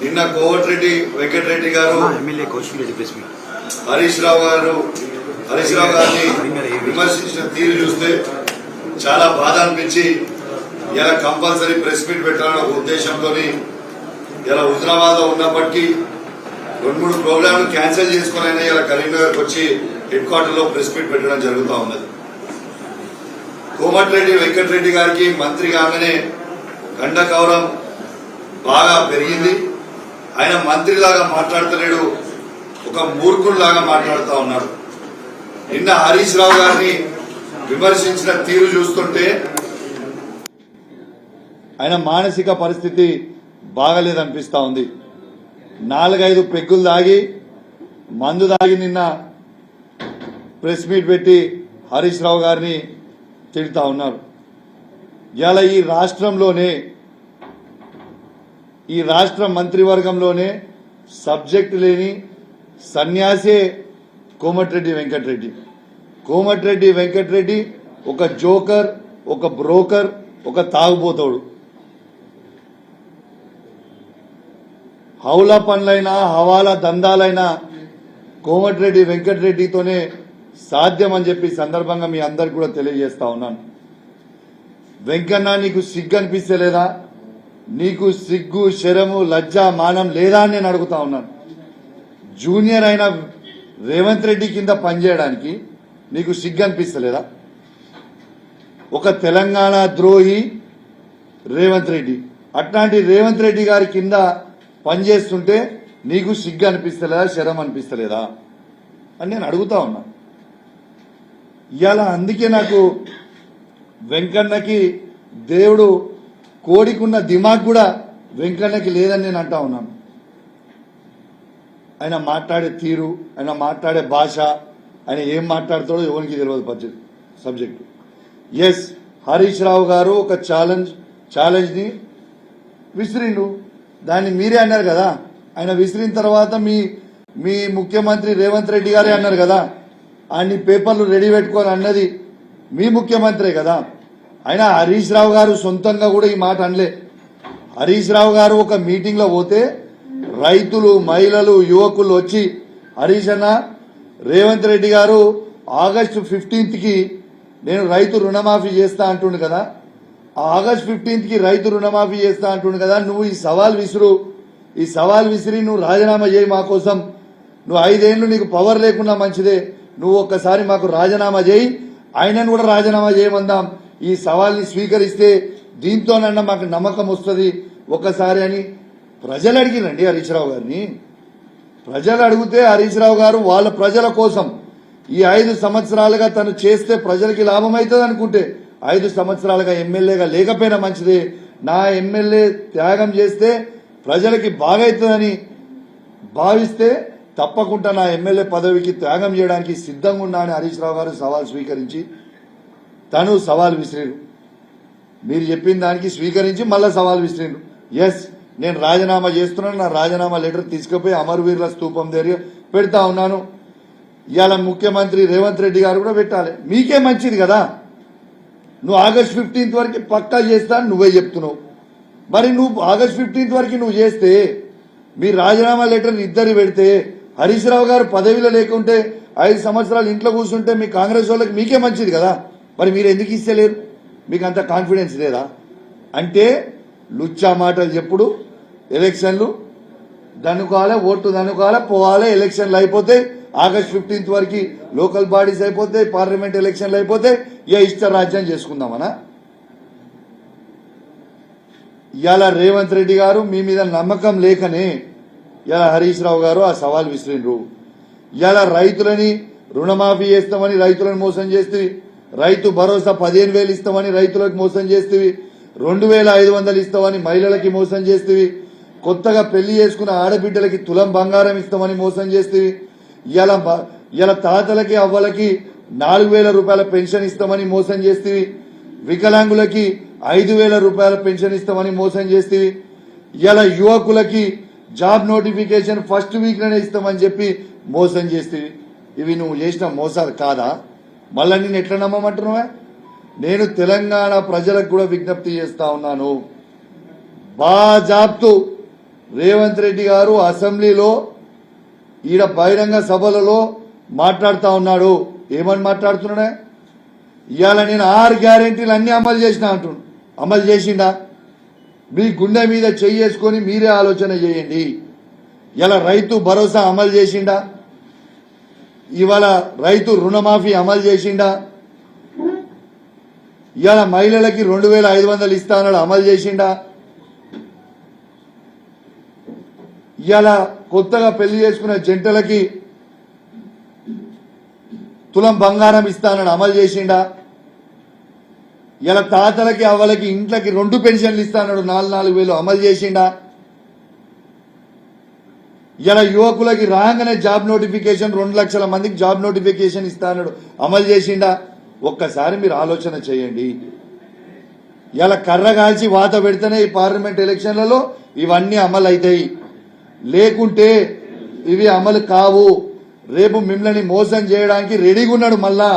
నిన్న Komatireddy Venkatreddy garu MLA Kaushik Reddy meet. Harish Rao garu Harish రావు గారిని విమర్శించిన తీరు చూస్తే చాలా బాధ అనిపించి ఇలా కంపల్సరీ ప్రెస్ మీట్ పెట్టాలన్న ఉద్దేశంతో ఇలా హుజరాబాద్లో ఉన్నప్పటికీ రెండు మూడు ప్రోగ్రాంలు క్యాన్సిల్ చేసుకుని ఇలా కరీంనగర్కి వచ్చి హెడ్ క్వార్టర్లో ప్రెస్ మీట్ పెట్టడం జరుగుతూ ఉన్నది. కోమటిరెడ్డి వెంకటరెడ్డి గారికి మంత్రి కాగానే గండ గౌరవం బాగా పెరిగింది. ఆయన మంత్రిలాగా మాట్లాడతలేడు. ఒక మూర్ఖుడిలాగా మాట్లాడుతూ ఉన్నాడు. నిన్న హరీష్ రావు గారిని విమర్శించిన తీరు చూస్తుంటే ఆయన మానసిక పరిస్థితి బాగలేదనిపిస్తా ఉంది. నాలుగైదు పెగ్గులు దాగి మందు దాగి నిన్న ప్రెస్ మీట్ పెట్టి హరీష్ రావు గారిని తిడతా ఉన్నారు. ఇలా ఈ రాష్ట్రంలోనే ఈ రాష్ట్ర మంత్రివర్గంలోనే సబ్జెక్ట్ లేని సన్యాసే కోమటిరెడ్డి వెంకటరెడ్డి. కోమటిరెడ్డి వెంకటరెడ్డి ఒక జోకర్ ఒక బ్రోకర్ ఒక తాగుబోతాడు. హౌలా పనులైనా హవాలా దందాలైనా కోమటిరెడ్డి వెంకటరెడ్డితోనే సాధ్యం అని చెప్పి సందర్భంగా మీ అందరికి కూడా తెలియజేస్తా ఉన్నాను. వెంకన్న నీకు సిగ్గు అనిపిస్తలేదా నీకు సిగ్గు శరము లజ్జ మానం లేదా అని నేను అడుగుతా ఉన్నాను. జూనియర్ అయిన రేవంత్ రెడ్డి కింద పనిచేయడానికి నీకు సిగ్గు అనిపిస్తలేదా? ఒక తెలంగాణ ద్రోహి రేవంత్ రెడ్డి. అట్లాంటి రేవంత్ రెడ్డి గారి కింద పనిచేస్తుంటే నీకు సిగ్గు అనిపిస్తలేదా శరం అనిపిస్తలేదా? అని నేను అడుగుతా ఉన్నా. ఇవాళ అందుకే నాకు వెంకన్నకి దేవుడు కోడికున్న దిమాగ్ కూడా వెంకన్నకి లేదని నేను అంటా ఉన్నాను. ఆయన మాట్లాడే తీరు ఆయన మాట్లాడే భాష ఆయన ఏం మాట్లాడతాడో ఎవరికి తెలియదు పబ్జెక్ట్ సబ్జెక్టు. ఎస్ హరీష్ రావు గారు ఒక ఛాలెంజ్ ఛాలెంజ్ని విసిరిండు. దాన్ని మీరే అన్నారు కదా. ఆయన విసిరిన తర్వాత మీ మీ ముఖ్యమంత్రి రేవంత్ రెడ్డి గారే అన్నారు కదా. ఆయన్ని పేపర్లు రెడీ పెట్టుకొని అన్నది మీ ముఖ్యమంత్రే కదా. అయినా హరీష్ రావు గారు సొంతంగా కూడా ఈ మాట అనలే. హరీష్ రావు గారు ఒక మీటింగ్లో పోతే రైతులు మహిళలు యువకులు వచ్చి హరీష్ అన్న రేవంత్ రెడ్డి గారు ఆగస్టు ఫిఫ్టీన్త్కి నేను రైతు రుణమాఫీ చేస్తా అంటుండు కదా. ఆగస్ట్ ఫిఫ్టీన్త్కి రైతు రుణమాఫీ చేస్తా అంటుండు కదా. నువ్వు ఈ సవాల్ విసురు. ఈ సవాల్ విసిరి నువ్వు రాజీనామా చేయి మా కోసం. నువ్వు ఐదేళ్ళు నీకు పవర్ లేకున్నా మంచిదే. నువ్వు ఒక్కసారి మాకు రాజీనామా చేయి. ఆయనను కూడా రాజీనామా చేయమందాం. ఈ సవాల్ని స్వీకరిస్తే దీంతోనన్నా మాకు నమ్మకం వస్తుంది. ఒక్కసారి అని ప్రజలు అడిగినండి హరీష్ రావు గారిని. ప్రజలు అడిగితే హరీష్ రావు గారు వాళ్ళ ప్రజల కోసం ఈ ఐదు సంవత్సరాలుగా తను చేస్తే ప్రజలకి లాభం అవుతుంది అనుకుంటే ఐదు సంవత్సరాలుగా ఎమ్మెల్యేగా లేకపోయినా మంచిదే. నా ఎమ్మెల్యే త్యాగం చేస్తే ప్రజలకి బాగైతుందని భావిస్తే తప్పకుండా నా ఎమ్మెల్యే పదవికి త్యాగం చేయడానికి సిద్ధంగా ఉన్నా అని హరీష్ రావు గారు సవాల్ స్వీకరించి తను సవాల్ విసిరేడు. మీరు చెప్పిన దానికి స్వీకరించి మళ్ళీ సవాల్ విసిరిను ఎస్ నేను రాజీనామా చేస్తున్నాను నా రాజీనామా లెటర్ తీసుకుపోయి అమరవీరుల స్తూపం దగ్గర పెడతా ఉన్నాను. ఇవాళ ముఖ్యమంత్రి రేవంత్ రెడ్డి గారు కూడా పెట్టాలి. మీకే మంచిది కదా. నువ్వు ఆగస్ట్ ఫిఫ్టీన్త్ వరకు పక్కా చేస్తా అని నువ్వే చెప్తున్నావు. మరి నువ్వు ఆగస్ట్ ఫిఫ్టీన్త్ వరకు నువ్వు చేస్తే మీ రాజీనామా లెటర్ ఇద్దరు పెడితే హరీష్ రావు గారు పదవిలో లేకుంటే ఐదు సంవత్సరాలు ఇంట్లో కూర్చుంటే మీ కాంగ్రెస్ వాళ్ళకి మీకే మంచిది కదా. మరి మీరు ఎందుకు ఇస్తలేరు? మీకు అంత కాన్ఫిడెన్స్ లేదా? అంటే లుచ్చా మాటలు చెప్పుడు ఎలక్షన్లు దనుకోవాలి ఓటు దనుకోవాలి పోవాలి ఎలక్షన్లు అయిపోతాయి ఆగస్ట్ ఫిఫ్టీన్త్ వరకు లోకల్ బాడీస్ అయిపోతాయి పార్లమెంట్ ఎలక్షన్లు అయిపోతే ఇక ఇష్ట రాజ్యం చేసుకుందామనా? ఇవాళ రేవంత్ రెడ్డి గారు మీ మీద నమ్మకం లేకనే ఇలా హరీష్ రావు గారు ఆ సవాల్ విసిరిండ్రు. ఇలా రైతులని రుణమాఫీ చేస్తామని రైతులను మోసం చేస్తే రైతు భరోసా పదిహేను వేలు ఇస్తామని రైతులకు మోసం చేస్తేవి. రెండు వేల ఐదు వందలు ఇస్తామని మహిళలకి మోసం చేస్తేవి. కొత్తగా పెళ్ళి చేసుకున్న ఆడబిడ్డలకి తులం బంగారం ఇస్తామని మోసం చేస్తేవి. ఇలా ఇలా తాతలకి అవ్వలకి నాలుగు వేల రూపాయల పెన్షన్ ఇస్తామని మోసం చేస్తేవి. వికలాంగులకి ఐదు వేల రూపాయల పెన్షన్ ఇస్తామని మోసం చేస్తేవి. ఇలా యువకులకి జాబ్ నోటిఫికేషన్ ఫస్ట్ వీక్లోనే ఇస్తామని చెప్పి మోసం చేస్తేవి. ఇవి నువ్వు చేసిన మోసాలు కాదా? మళ్ళా నేను ఎట్లా నమ్మమంటున్నావా? నేను తెలంగాణ ప్రజలకు కూడా విజ్ఞప్తి చేస్తా ఉన్నాను. బాజాప్తు రేవంత్ రెడ్డి గారు అసెంబ్లీలో ఈడ బహిరంగ సభలలో మాట్లాడుతూ ఉన్నాడు. ఏమని మాట్లాడుతున్నాడే? ఇవాళ నేను ఆరు గ్యారెంటీలు అన్ని అమలు చేసిన అంటుండు అమలు చేసిండా? మీ గుండె మీద చేసుకొని మీరే ఆలోచన చేయండి. ఇలా రైతు భరోసా అమలు చేసిండా? ఇవాళ రైతు రుణమాఫీ అమలు చేసిండా? ఇవాళ మహిళలకి రెండు వేల ఐదు వందలు ఇస్తానడు అమలు చేసిండా? ఇవాళ కొత్తగా పెళ్ళి చేసుకున్న జంటలకి తులం బంగారం ఇస్తానని అమలు చేసిండా? ఇలా తాతలకి అవ్వలకి ఇంట్లకి రెండు పెన్షన్లు ఇస్తానడు నాలుగు నాలుగు వేలు అమలు చేసిండా? ఇలా యువకులకి రాగానే జాబ్ నోటిఫికేషన్ రెండు లక్షల మందికి జాబ్ నోటిఫికేషన్ ఇస్తానడు అమలు చేసిండా? ఒక్కసారి మీరు ఆలోచన చేయండి. ఇలా కర్ర కాల్చి వాత పెడితేనే ఈ పార్లమెంట్ ఎలక్షన్లలో ఇవన్నీ అమలు అవుతాయి లేకుంటే ఇవి అమలు కావు. రేపు మిమ్మల్ని మోసం చేయడానికి రెడీగా ఉన్నాడు మళ్ళా.